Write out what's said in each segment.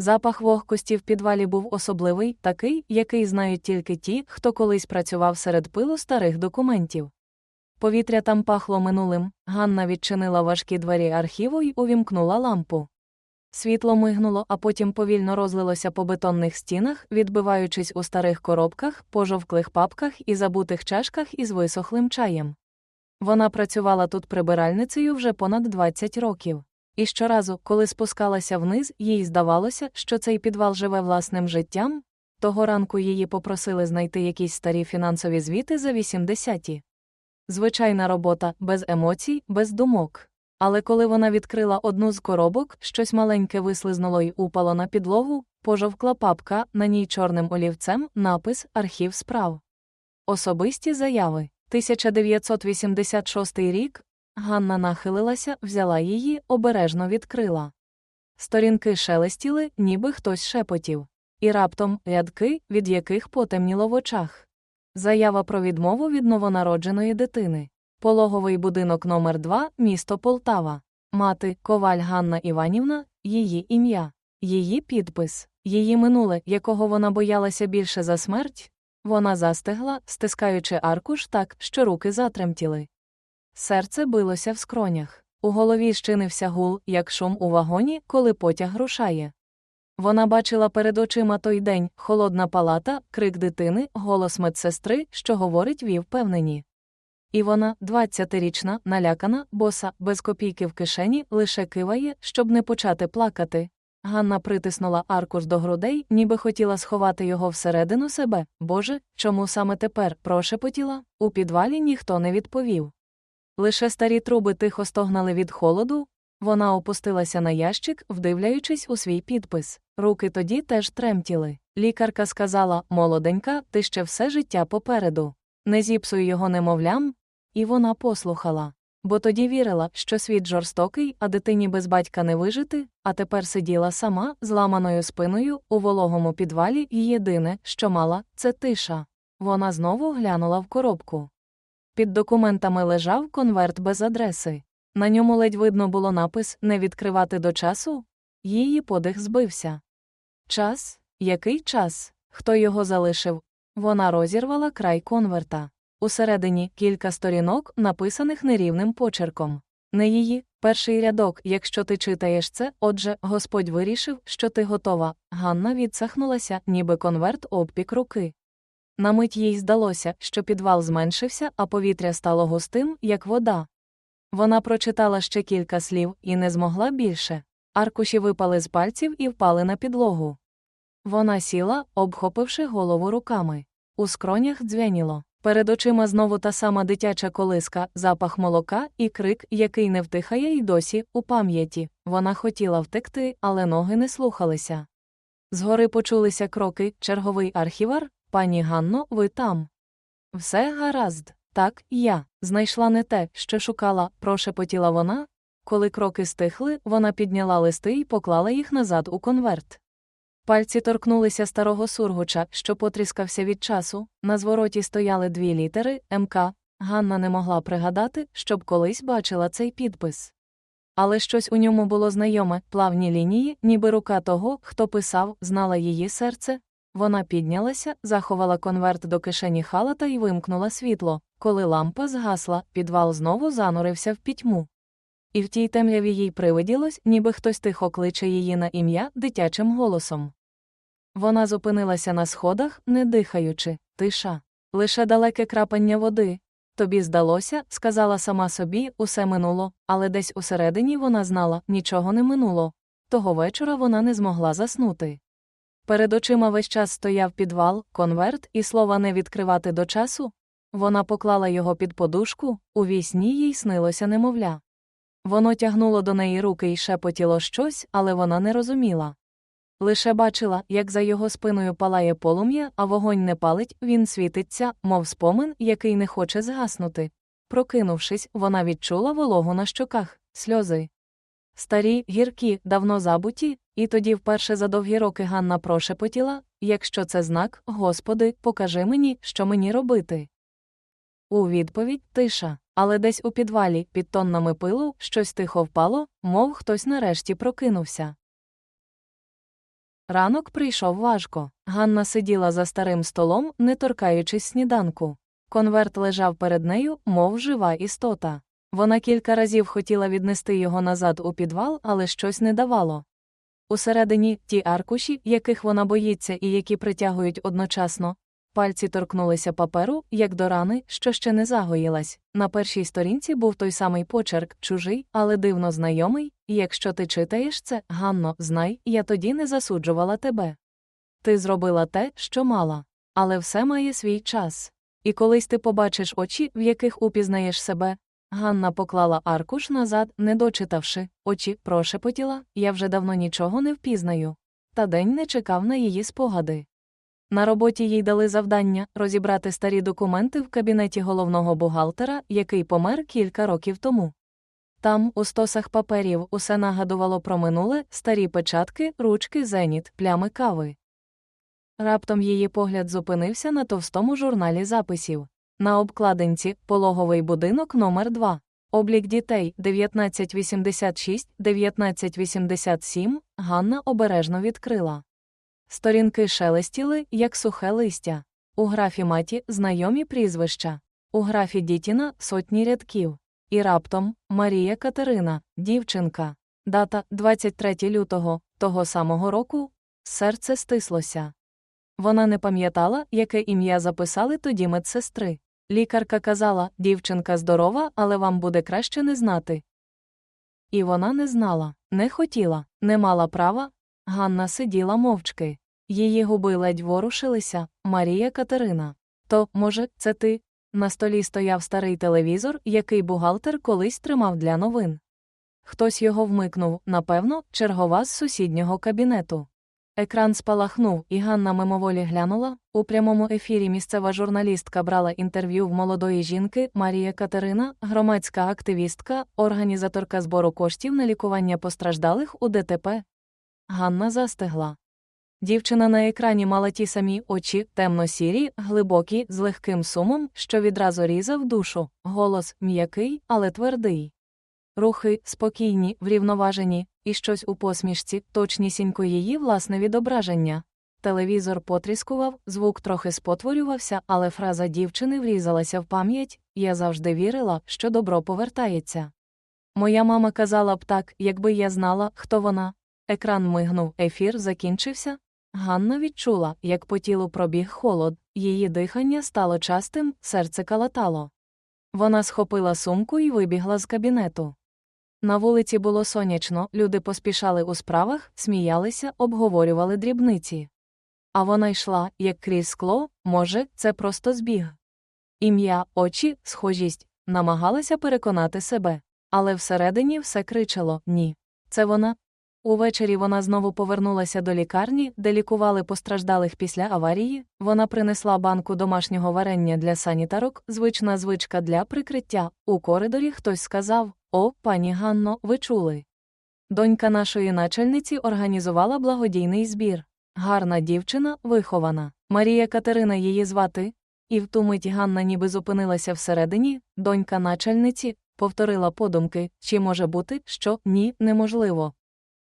Запах вогкості в підвалі був особливий, такий, який знають тільки ті, хто колись працював серед пилу старих документів. Повітря там пахло минулим. Ганна відчинила важкі двері архіву й увімкнула лампу. Світло мигнуло, а потім повільно розлилося по бетонних стінах, відбиваючись у старих коробках, пожовклих папках і забутих чашках із висохлим чаєм. Вона працювала тут прибиральницею вже понад 20 років. І щоразу, коли спускалася вниз, їй здавалося, що цей підвал живе власним життям. Того ранку її попросили знайти якісь старі фінансові звіти за 80-ті. Звичайна робота, без емоцій, без думок. Але коли вона відкрила одну з коробок, щось маленьке вислизнуло й упало на підлогу, пожовкла папка, на ній чорним олівцем напис Архів справ. Особисті заяви. 1986 рік. Ганна нахилилася, взяла її, обережно відкрила. Сторінки шелестіли, ніби хтось шепотів. І раптом рядки, від яких потемніло в очах. Заява про відмову від новонародженої дитини. Пологовий будинок номер 2 місто Полтава. Мати Коваль Ганна Іванівна, її ім'я, її підпис, її минуле, якого вона боялася більше за смерть. Вона застигла, стискаючи аркуш так, що руки затремтіли. Серце билося в скронях. У голові щинився гул, як шум у вагоні, коли потяг рушає. Вона бачила перед очима той день холодна палата, крик дитини, голос медсестри, що говорить вів впевнені. І вона, двадцятирічна, налякана, боса, без копійки в кишені, лише киває, щоб не почати плакати. Ганна притиснула аркуш до грудей, ніби хотіла сховати його всередину себе. Боже, чому саме тепер прошепотіла? У підвалі ніхто не відповів. Лише старі труби тихо стогнали від холоду. Вона опустилася на ящик, вдивляючись у свій підпис. Руки тоді теж тремтіли. Лікарка сказала: Молоденька, ти ще все життя попереду. Не зіпсуй його немовлям. І вона послухала. Бо тоді вірила, що світ жорстокий, а дитині без батька не вижити, а тепер сиділа сама, зламаною спиною, у вологому підвалі, і єдине, що мала, це тиша. Вона знову глянула в коробку. Під документами лежав конверт без адреси. На ньому ледь видно було напис Не відкривати до часу. Її подих збився. Час? Який час? Хто його залишив? Вона розірвала край конверта. Усередині кілька сторінок, написаних нерівним почерком. Не її, перший рядок, якщо ти читаєш це, отже, Господь вирішив, що ти готова. Ганна відсахнулася, ніби конверт обпік руки. На мить їй здалося, що підвал зменшився, а повітря стало густим, як вода. Вона прочитала ще кілька слів і не змогла більше. Аркуші випали з пальців і впали на підлогу. Вона сіла, обхопивши голову руками. У скронях дзвеніло. Перед очима знову та сама дитяча колиска, запах молока і крик, який не втихає й досі, у пам'яті. Вона хотіла втекти, але ноги не слухалися. Згори почулися кроки, черговий архівар, пані Ганно, ви там. Все гаразд. Так, я знайшла не те, що шукала, прошепотіла вона. Коли кроки стихли, вона підняла листи і поклала їх назад у конверт. Пальці торкнулися старого сургуча, що потріскався від часу. На звороті стояли дві літери МК. Ганна не могла пригадати, щоб колись бачила цей підпис. Але щось у ньому було знайоме, плавні лінії, ніби рука того, хто писав, знала її серце. Вона піднялася, заховала конверт до кишені халата і вимкнула світло. Коли лампа згасла, підвал знову занурився в пітьму. І в тій темряві їй привиділось, ніби хтось тихо кличе її на ім'я дитячим голосом. Вона зупинилася на сходах, не дихаючи, тиша, лише далеке крапання води. Тобі здалося, сказала сама собі, усе минуло, але десь усередині вона знала, нічого не минуло. Того вечора вона не змогла заснути. Перед очима весь час стояв підвал, конверт і слова не відкривати до часу. Вона поклала його під подушку, у вісні їй снилося немовля. Воно тягнуло до неї руки і шепотіло щось, але вона не розуміла. Лише бачила, як за його спиною палає полум'я, а вогонь не палить, він світиться, мов спомин, який не хоче згаснути. Прокинувшись, вона відчула вологу на щоках, сльози. Старі, гіркі, давно забуті, і тоді вперше за довгі роки Ганна прошепотіла якщо це знак, Господи, покажи мені, що мені робити. У відповідь тиша, але десь у підвалі, під тоннами пилу, щось тихо впало, мов хтось нарешті прокинувся. Ранок прийшов важко. Ганна сиділа за старим столом, не торкаючись сніданку. Конверт лежав перед нею, мов жива істота. Вона кілька разів хотіла віднести його назад у підвал, але щось не давало. Усередині ті аркуші, яких вона боїться і які притягують одночасно. Пальці торкнулися паперу, як до рани, що ще не загоїлась. На першій сторінці був той самий почерк, чужий, але дивно знайомий, і якщо ти читаєш це, Ганно, знай, я тоді не засуджувала тебе. Ти зробила те, що мала. Але все має свій час. І колись ти побачиш очі, в яких упізнаєш себе. Ганна поклала аркуш назад, не дочитавши, очі прошепотіла, я вже давно нічого не впізнаю. Та день не чекав на її спогади. На роботі їй дали завдання розібрати старі документи в кабінеті головного бухгалтера, який помер кілька років тому. Там, у стосах паперів, усе нагадувало про минуле, старі печатки, ручки, зеніт, плями кави. Раптом її погляд зупинився на товстому журналі записів. На обкладинці пологовий будинок номер 2 Облік дітей 1986-1987 Ганна обережно відкрила. Сторінки шелестіли, як сухе листя. У графі маті знайомі прізвища. У графі дітіна сотні рядків. І раптом Марія Катерина, дівчинка. Дата 23 лютого, того самого року. Серце стислося. Вона не пам'ятала, яке ім'я записали тоді медсестри. Лікарка казала, дівчинка здорова, але вам буде краще не знати. І вона не знала, не хотіла, не мала права. Ганна сиділа мовчки. Її губи ледь ворушилися, Марія Катерина. То, може, це ти? На столі стояв старий телевізор, який бухгалтер колись тримав для новин. Хтось його вмикнув, напевно, чергова з сусіднього кабінету. Екран спалахнув, і Ганна мимоволі глянула. У прямому ефірі місцева журналістка брала інтерв'ю в молодої жінки Марія Катерина, громадська активістка, організаторка збору коштів на лікування постраждалих у ДТП. Ганна застигла. Дівчина на екрані мала ті самі очі, темно-сірі, глибокі, з легким сумом, що відразу різав душу, голос м'який, але твердий. Рухи спокійні, врівноважені, і щось у посмішці, точнісінько її власне відображення. Телевізор потріскував, звук трохи спотворювався, але фраза дівчини врізалася в пам'ять я завжди вірила, що добро повертається. Моя мама казала б так, якби я знала, хто вона. Екран мигнув, ефір закінчився. Ганна відчула, як по тілу пробіг холод, її дихання стало частим, серце калатало. Вона схопила сумку і вибігла з кабінету. На вулиці було сонячно, люди поспішали у справах, сміялися, обговорювали дрібниці. А вона йшла, як крізь скло, може, це просто збіг. Ім'я, очі, схожість, намагалася переконати себе, але всередині все кричало ні. Це вона. Увечері вона знову повернулася до лікарні, де лікували постраждалих після аварії. Вона принесла банку домашнього варення для санітарок, звична звичка для прикриття. У коридорі хтось сказав О, пані Ганно, ви чули. Донька нашої начальниці організувала благодійний збір. Гарна дівчина, вихована. Марія Катерина її звати. І в ту мить Ганна ніби зупинилася всередині, донька начальниці, повторила подумки, чи може бути, що ні, неможливо.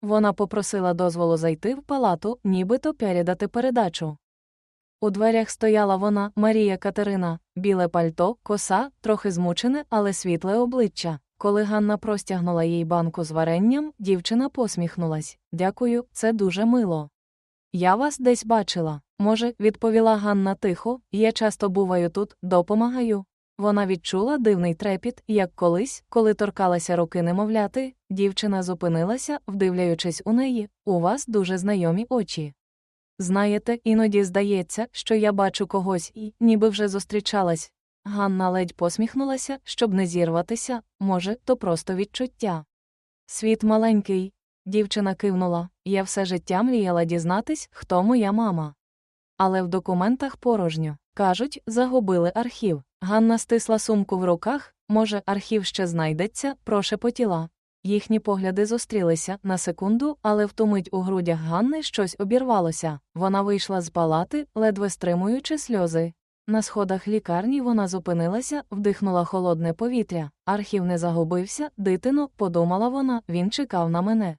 Вона попросила дозволу зайти в палату, нібито передати передачу. У дверях стояла вона, Марія Катерина, біле пальто, коса, трохи змучене, але світле обличчя. Коли Ганна простягнула їй банку з варенням, дівчина посміхнулась. Дякую, це дуже мило. Я вас десь бачила. Може, відповіла Ганна тихо, я часто буваю тут, допомагаю. Вона відчула дивний трепіт, як колись, коли торкалася руки немовляти, дівчина зупинилася, вдивляючись у неї, у вас дуже знайомі очі. Знаєте, іноді здається, що я бачу когось і, ніби вже зустрічалась. Ганна ледь посміхнулася, щоб не зірватися, може, то просто відчуття. Світ маленький. Дівчина кивнула, я все життя мріяла дізнатись, хто моя мама. Але в документах порожньо. Кажуть, загубили архів. Ганна стисла сумку в руках, може, архів ще знайдеться, прошепотіла. Їхні погляди зустрілися на секунду, але в ту мить у грудях Ганни щось обірвалося. Вона вийшла з палати, ледве стримуючи сльози. На сходах лікарні вона зупинилася, вдихнула холодне повітря. Архів не загубився, дитино, подумала вона, він чекав на мене.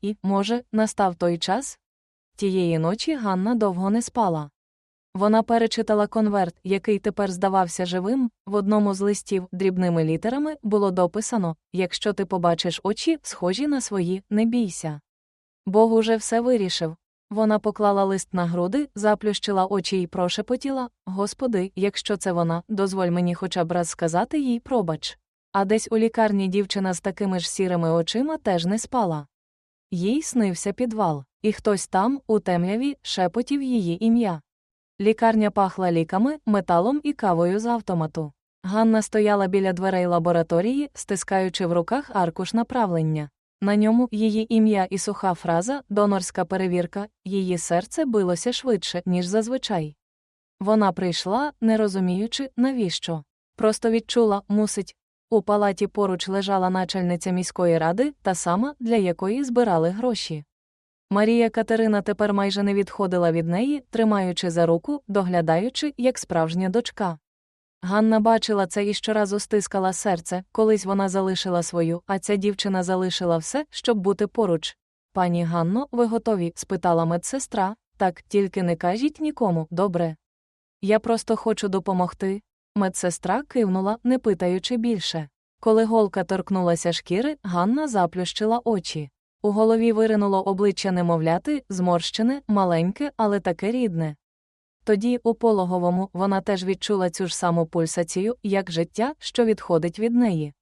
І, може, настав той час, Тієї ночі Ганна довго не спала. Вона перечитала конверт, який тепер здавався живим. В одному з листів дрібними літерами було дописано Якщо ти побачиш очі, схожі на свої, не бійся. Бог уже все вирішив. Вона поклала лист на груди, заплющила очі і прошепотіла Господи, якщо це вона, дозволь мені хоча б раз сказати їй пробач. А десь у лікарні дівчина з такими ж сірими очима теж не спала. Їй снився підвал, і хтось там, у темряві, шепотів її ім'я. Лікарня пахла ліками, металом і кавою з автомату. Ганна стояла біля дверей лабораторії, стискаючи в руках аркуш направлення. На ньому її ім'я і суха фраза, донорська перевірка, її серце билося швидше, ніж зазвичай. Вона прийшла, не розуміючи, навіщо. Просто відчула, мусить. У палаті поруч лежала начальниця міської ради, та сама, для якої збирали гроші. Марія Катерина тепер майже не відходила від неї, тримаючи за руку, доглядаючи, як справжня дочка. Ганна бачила це і щоразу стискала серце, колись вона залишила свою, а ця дівчина залишила все, щоб бути поруч. Пані Ганно, ви готові? спитала медсестра. Так, тільки не кажіть нікому, добре. Я просто хочу допомогти. Медсестра кивнула, не питаючи більше. Коли голка торкнулася шкіри, Ганна заплющила очі. У голові виринуло обличчя немовляти, зморщене, маленьке, але таке рідне. Тоді, у пологовому, вона теж відчула цю ж саму пульсацію, як життя, що відходить від неї.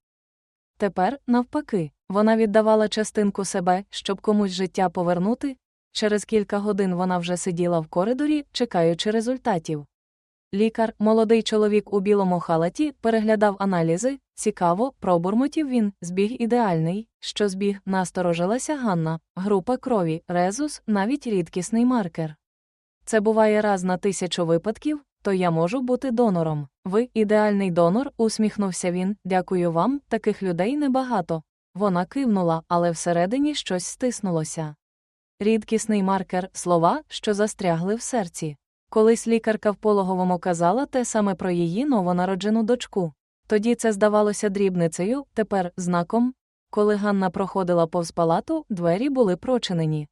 Тепер, навпаки, вона віддавала частинку себе, щоб комусь життя повернути. Через кілька годин вона вже сиділа в коридорі, чекаючи результатів. Лікар, молодий чоловік у білому халаті, переглядав аналізи. Цікаво, пробурмотів він, збіг ідеальний, що збіг, насторожилася Ганна, група крові, резус, навіть рідкісний маркер. Це буває раз на тисячу випадків, то я можу бути донором. Ви ідеальний донор, усміхнувся він. Дякую вам, таких людей небагато. Вона кивнула, але всередині щось стиснулося. Рідкісний маркер слова, що застрягли в серці. Колись лікарка в пологовому казала те саме про її новонароджену дочку. Тоді це здавалося дрібницею, тепер знаком. Коли Ганна проходила повз палату, двері були прочинені.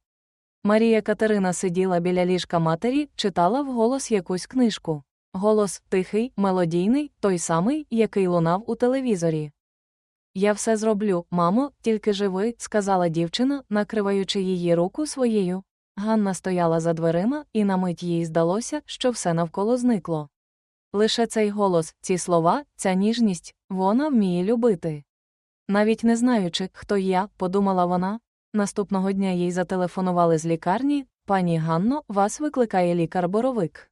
Марія Катерина сиділа біля ліжка матері, читала вголос якусь книжку. Голос тихий, мелодійний, той самий, який лунав у телевізорі. Я все зроблю, мамо, тільки живи, сказала дівчина, накриваючи її руку своєю. Ганна стояла за дверима, і на мить їй здалося, що все навколо зникло. Лише цей голос, ці слова, ця ніжність, вона вміє любити. Навіть не знаючи, хто я, подумала вона. Наступного дня їй зателефонували з лікарні пані Ганно, вас викликає лікар боровик.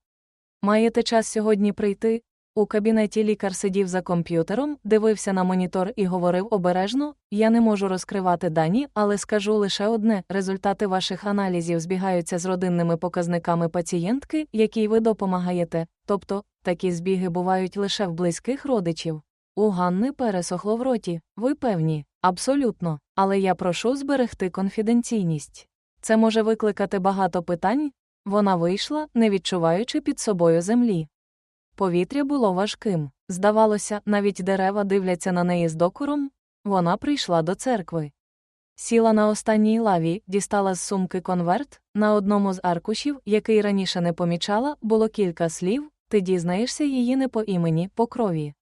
Маєте час сьогодні прийти? У кабінеті лікар сидів за комп'ютером, дивився на монітор і говорив обережно я не можу розкривати дані, але скажу лише одне результати ваших аналізів збігаються з родинними показниками пацієнтки, якій ви допомагаєте, тобто такі збіги бувають лише в близьких родичів. У Ганни пересохло в роті, ви певні, абсолютно, але я прошу зберегти конфіденційність. Це може викликати багато питань. Вона вийшла, не відчуваючи під собою землі. Повітря було важким. Здавалося, навіть дерева дивляться на неї з докором. Вона прийшла до церкви. Сіла на останній лаві, дістала з сумки конверт. На одному з аркушів, який раніше не помічала, було кілька слів ти дізнаєшся її не по імені, по крові.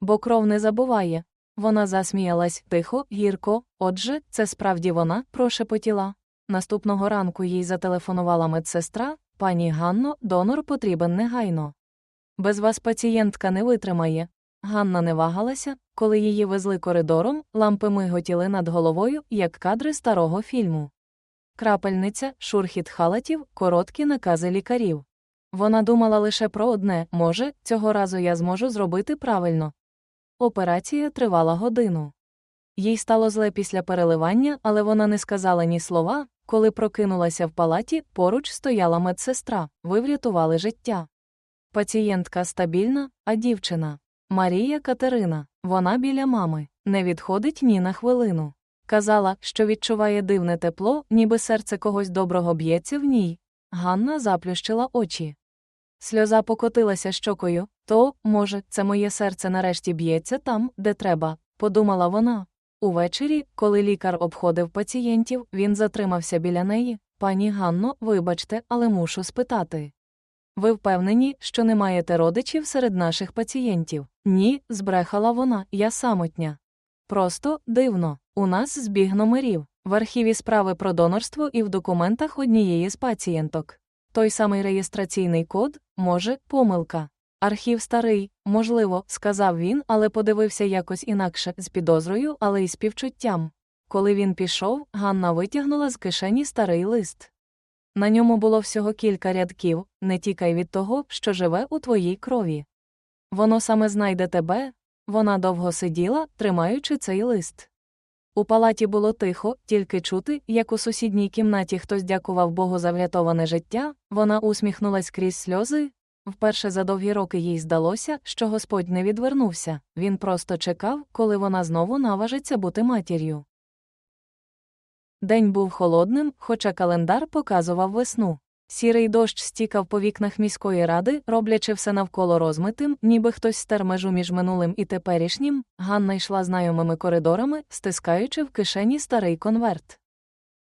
Бо кров не забуває. Вона засміялась тихо, гірко, отже, це справді вона прошепотіла. Наступного ранку їй зателефонувала медсестра пані Ганно, донор потрібен негайно. Без вас пацієнтка не витримає. Ганна не вагалася, коли її везли коридором, лампи миготіли над головою, як кадри старого фільму. Крапельниця, шурхіт халатів, короткі накази лікарів. Вона думала лише про одне може, цього разу я зможу зробити правильно. Операція тривала годину. Їй стало зле після переливання, але вона не сказала ні слова. Коли прокинулася в палаті, поруч стояла медсестра, ви врятували життя. Пацієнтка стабільна, а дівчина. Марія Катерина, вона біля мами, не відходить ні на хвилину. Казала, що відчуває дивне тепло, ніби серце когось доброго б'ється в ній. Ганна заплющила очі. Сльоза покотилася щокою, то, може, це моє серце нарешті б'ється там, де треба, подумала вона. Увечері, коли лікар обходив пацієнтів, він затримався біля неї, Пані Ганно, вибачте, але мушу спитати. Ви впевнені, що не маєте родичів серед наших пацієнтів? Ні, збрехала вона, я самотня. Просто дивно. У нас збіг номерів в архіві справи про донорство і в документах однієї з пацієнток. Той самий реєстраційний код, може, помилка. Архів старий, можливо, сказав він, але подивився якось інакше з підозрою, але й співчуттям. Коли він пішов, Ганна витягнула з кишені старий лист. На ньому було всього кілька рядків не тікай від того, що живе у твоїй крові. Воно саме знайде тебе. Вона довго сиділа, тримаючи цей лист. У палаті було тихо, тільки чути, як у сусідній кімнаті хтось дякував Богу за врятоване життя, вона усміхнулась крізь сльози. Вперше за довгі роки їй здалося, що Господь не відвернувся, він просто чекав, коли вона знову наважиться бути матір'ю. День був холодним, хоча календар показував весну. Сірий дощ стікав по вікнах міської ради, роблячи все навколо розмитим, ніби хтось стер межу між минулим і теперішнім. Ганна йшла знайомими коридорами, стискаючи в кишені старий конверт.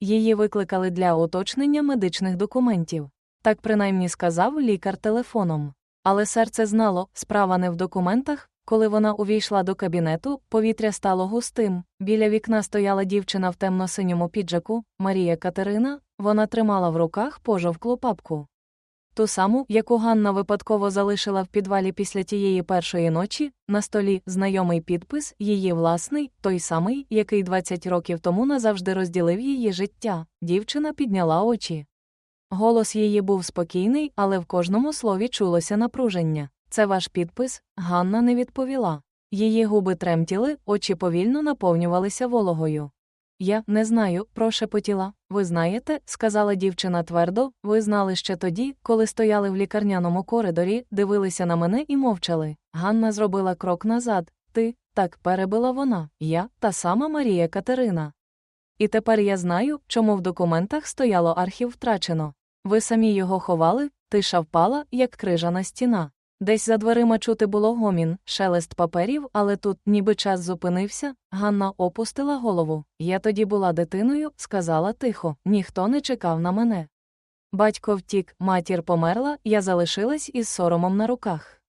Її викликали для уточнення медичних документів. Так принаймні сказав лікар телефоном. Але серце знало, справа не в документах. Коли вона увійшла до кабінету, повітря стало густим. Біля вікна стояла дівчина в темно-синьому піджаку, Марія Катерина, вона тримала в руках пожовклу папку. Ту саму, яку Ганна випадково залишила в підвалі після тієї першої ночі, на столі знайомий підпис, її власний, той самий, який 20 років тому назавжди розділив її життя. Дівчина підняла очі. Голос її був спокійний, але в кожному слові чулося напруження. Це ваш підпис? Ганна не відповіла. Її губи тремтіли, очі повільно наповнювалися вологою. Я не знаю, прошепотіла. Ви знаєте, сказала дівчина твердо, ви знали ще тоді, коли стояли в лікарняному коридорі, дивилися на мене і мовчали. Ганна зробила крок назад. Ти, так перебила вона, я, та сама Марія Катерина. І тепер я знаю, чому в документах стояло архів втрачено. Ви самі його ховали, тиша впала, як крижана стіна. Десь за дверима чути було гомін, шелест паперів, але тут, ніби час зупинився, Ганна опустила голову. Я тоді була дитиною, сказала тихо, ніхто не чекав на мене. Батько втік, матір померла, я залишилась із соромом на руках.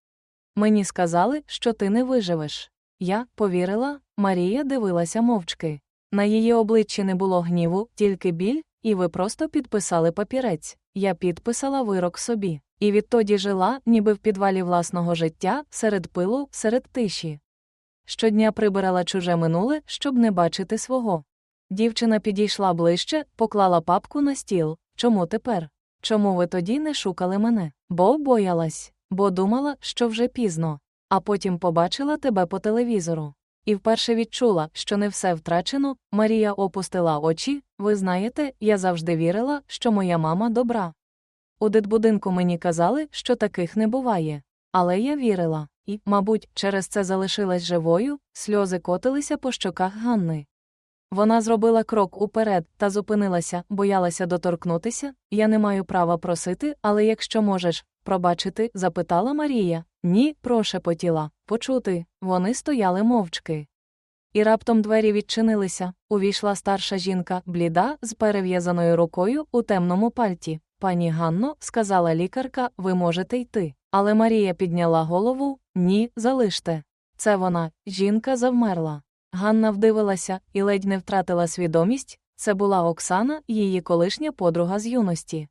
Мені сказали, що ти не виживеш. Я повірила, Марія дивилася мовчки. На її обличчі не було гніву, тільки біль, і ви просто підписали папірець. Я підписала вирок собі. І відтоді жила, ніби в підвалі власного життя, серед пилу, серед тиші. Щодня прибирала чуже минуле, щоб не бачити свого. Дівчина підійшла ближче, поклала папку на стіл. Чому тепер? Чому ви тоді не шукали мене? Бо боялась, бо думала, що вже пізно, а потім побачила тебе по телевізору. І вперше відчула, що не все втрачено. Марія опустила очі. Ви знаєте, я завжди вірила, що моя мама добра. У дитбудинку мені казали, що таких не буває. Але я вірила, і, мабуть, через це залишилась живою, сльози котилися по щоках Ганни. Вона зробила крок уперед та зупинилася, боялася доторкнутися. Я не маю права просити, але якщо можеш, пробачити, запитала Марія. Ні, прошепотіла. Почути. Вони стояли мовчки. І раптом двері відчинилися. Увійшла старша жінка, бліда, з перев'язаною рукою у темному пальті. Пані Ганно, сказала лікарка, ви можете йти. Але Марія підняла голову ні, залиште. Це вона, жінка завмерла. Ганна вдивилася і ледь не втратила свідомість це була Оксана, її колишня подруга з юності.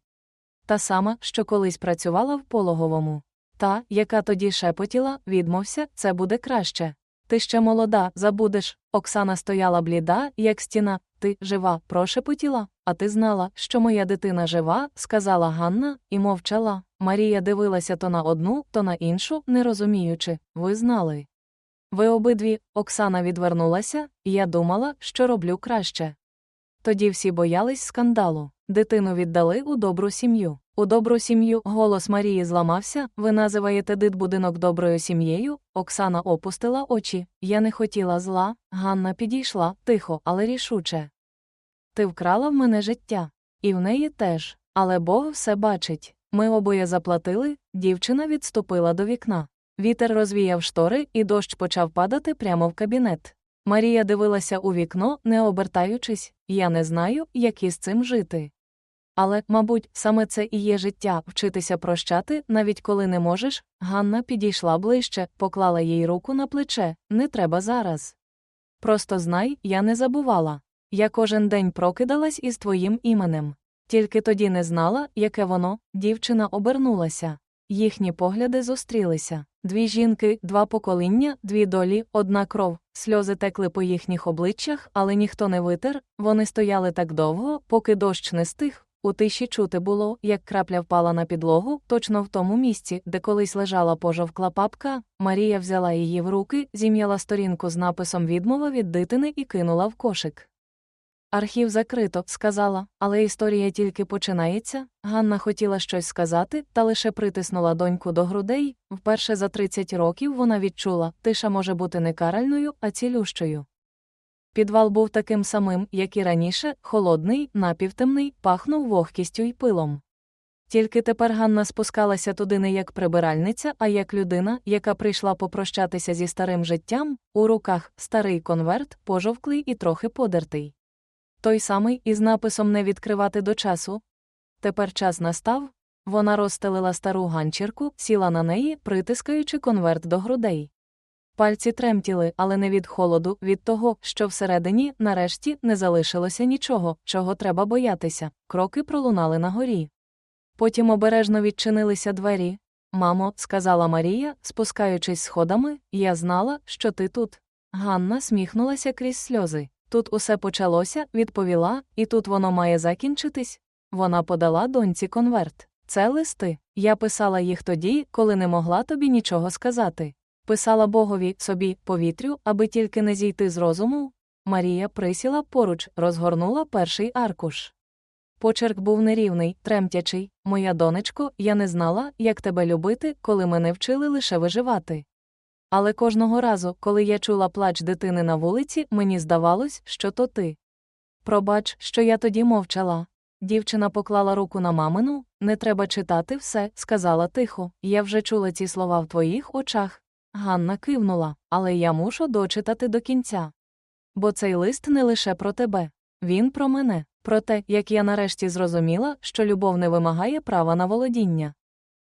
Та сама, що колись працювала в пологовому. Та, яка тоді шепотіла, відмовся, це буде краще. Ти ще молода, забудеш. Оксана стояла бліда, як стіна. Ти жива, прошепотіла, а ти знала, що моя дитина жива, сказала Ганна, і мовчала. Марія дивилася то на одну, то на іншу, не розуміючи, ви знали. Ви обидві, Оксана відвернулася, і я думала, що роблю краще. Тоді всі боялись скандалу. Дитину віддали у добру сім'ю. У добру сім'ю голос Марії зламався. Ви називаєте дитбудинок доброю сім'єю. Оксана опустила очі. Я не хотіла зла. Ганна підійшла тихо, але рішуче. Ти вкрала в мене життя. І в неї теж. Але Бог все бачить. Ми обоє заплатили, дівчина відступила до вікна. Вітер розвіяв штори, і дощ почав падати прямо в кабінет. Марія дивилася у вікно, не обертаючись, я не знаю, як із цим жити. Але, мабуть, саме це і є життя вчитися прощати, навіть коли не можеш. Ганна підійшла ближче, поклала їй руку на плече не треба зараз. Просто знай, я не забувала. Я кожен день прокидалась із твоїм іменем. Тільки тоді не знала, яке воно, дівчина обернулася. Їхні погляди зустрілися. Дві жінки, два покоління, дві долі, одна кров. Сльози текли по їхніх обличчях, але ніхто не витер. Вони стояли так довго, поки дощ не стих. У тиші чути було, як крапля впала на підлогу, точно в тому місці, де колись лежала пожовкла папка. Марія взяла її в руки, зім'яла сторінку з написом відмова від дитини і кинула в кошик. Архів закрито, сказала, але історія тільки починається. Ганна хотіла щось сказати, та лише притиснула доньку до грудей. Вперше за 30 років вона відчула, тиша може бути не каральною, а цілющою. Підвал був таким самим, як і раніше, холодний, напівтемний, пахнув вогкістю й пилом. Тільки тепер Ганна спускалася туди не як прибиральниця, а як людина, яка прийшла попрощатися зі старим життям, у руках старий конверт, пожовклий і трохи подертий. Той самий із написом не відкривати до часу. Тепер час настав. Вона розстелила стару ганчірку, сіла на неї, притискаючи конверт до грудей. Пальці тремтіли, але не від холоду, від того, що всередині, нарешті, не залишилося нічого, чого треба боятися. Кроки пролунали на горі. Потім обережно відчинилися двері. Мамо, сказала Марія, спускаючись сходами, я знала, що ти тут. Ганна сміхнулася крізь сльози. Тут усе почалося, відповіла, і тут воно має закінчитись. Вона подала доньці конверт. Це листи. Я писала їх тоді, коли не могла тобі нічого сказати. Писала Богові собі повітрю, аби тільки не зійти з розуму. Марія присіла поруч, розгорнула перший аркуш. Почерк був нерівний, тремтячий. Моя донечко, я не знала, як тебе любити, коли мене вчили лише виживати. Але кожного разу, коли я чула плач дитини на вулиці, мені здавалось, що то ти. Пробач, що я тоді мовчала. Дівчина поклала руку на мамину, не треба читати все, сказала тихо. Я вже чула ці слова в твоїх очах. Ганна кивнула, але я мушу дочитати до кінця. Бо цей лист не лише про тебе. Він про мене, про те, як я нарешті зрозуміла, що любов не вимагає права на володіння.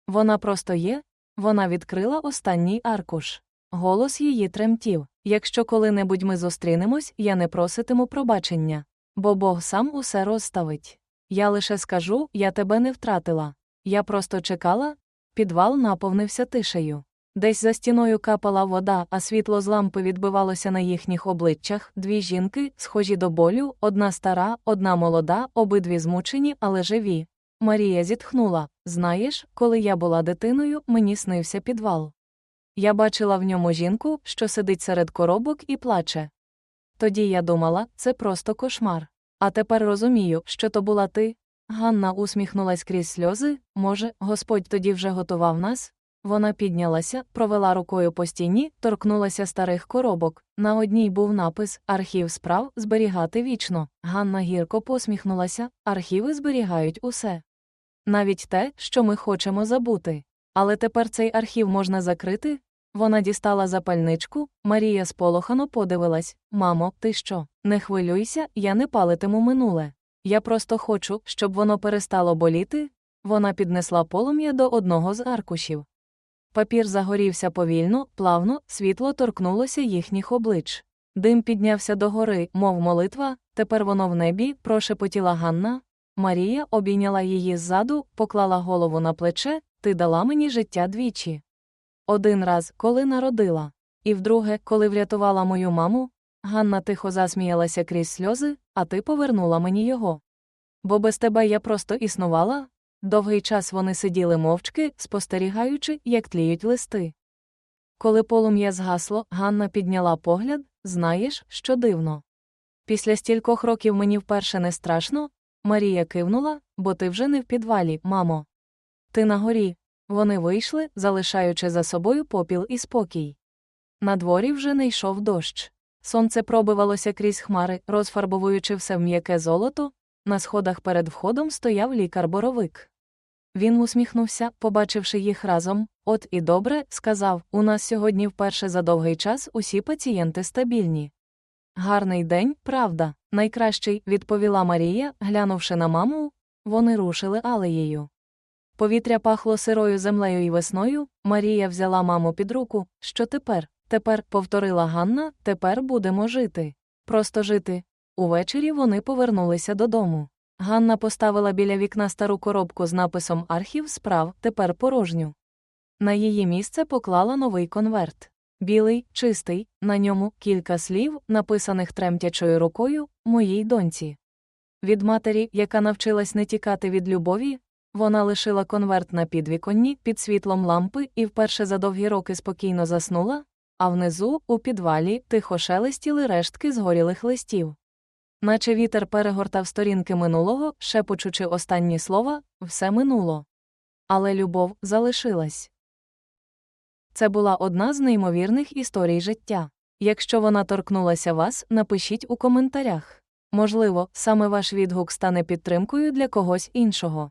Вона просто є, вона відкрила останній аркуш. Голос її тремтів якщо коли-небудь ми зустрінемось, я не проситиму пробачення, бо Бог сам усе розставить. Я лише скажу я тебе не втратила. Я просто чекала, підвал наповнився тишею. Десь за стіною капала вода, а світло з лампи відбивалося на їхніх обличчях дві жінки, схожі до болю, одна стара, одна молода, обидві змучені, але живі. Марія зітхнула Знаєш, коли я була дитиною, мені снився підвал. Я бачила в ньому жінку, що сидить серед коробок і плаче. Тоді я думала, це просто кошмар. А тепер розумію, що то була ти. Ганна усміхнулась крізь сльози. Може, Господь тоді вже готував нас? Вона піднялася, провела рукою по стіні, торкнулася старих коробок. На одній був напис Архів справ зберігати вічно. Ганна гірко посміхнулася, архіви зберігають усе. Навіть те, що ми хочемо забути. Але тепер цей архів можна закрити? Вона дістала запальничку, Марія сполохано подивилась Мамо, ти що? Не хвилюйся, я не палитиму минуле. Я просто хочу, щоб воно перестало боліти. Вона піднесла полум'я до одного з аркушів. Папір загорівся повільно, плавно, світло торкнулося їхніх облич. Дим піднявся догори, мов молитва, тепер воно в небі, прошепотіла Ганна. Марія обійняла її ззаду, поклала голову на плече, ти дала мені життя двічі. Один раз, коли народила, і вдруге, коли врятувала мою маму, Ганна тихо засміялася крізь сльози, а ти повернула мені його. Бо без тебе я просто існувала. Довгий час вони сиділи мовчки, спостерігаючи, як тліють листи. Коли полум'я згасло, Ганна підняла погляд знаєш, що дивно. Після стількох років мені вперше не страшно. Марія кивнула, бо ти вже не в підвалі, мамо. Ти на горі. Вони вийшли, залишаючи за собою попіл і спокій. На дворі вже не йшов дощ. Сонце пробивалося крізь хмари, розфарбовуючи все в м'яке золото. На сходах перед входом стояв лікар-боровик. Він усміхнувся, побачивши їх разом. От і добре, сказав, у нас сьогодні вперше за довгий час усі пацієнти стабільні. Гарний день, правда, найкращий, відповіла Марія, глянувши на маму. Вони рушили алеєю. Повітря пахло сирою землею і весною. Марія взяла маму під руку. Що тепер? Тепер, повторила Ганна, тепер будемо жити. Просто жити. Увечері вони повернулися додому. Ганна поставила біля вікна стару коробку з написом Архів справ тепер порожню. На її місце поклала новий конверт. Білий, чистий, на ньому кілька слів, написаних тремтячою рукою, моїй доньці. Від матері, яка навчилась не тікати від любові, вона лишила конверт на підвіконні під світлом лампи і вперше за довгі роки спокійно заснула, а внизу, у підвалі, тихо шелестіли рештки згорілих листів. Наче вітер перегортав сторінки минулого, шепочучи останні слова, все минуло. Але любов залишилась. Це була одна з неймовірних історій життя. Якщо вона торкнулася вас, напишіть у коментарях. Можливо, саме ваш відгук стане підтримкою для когось іншого.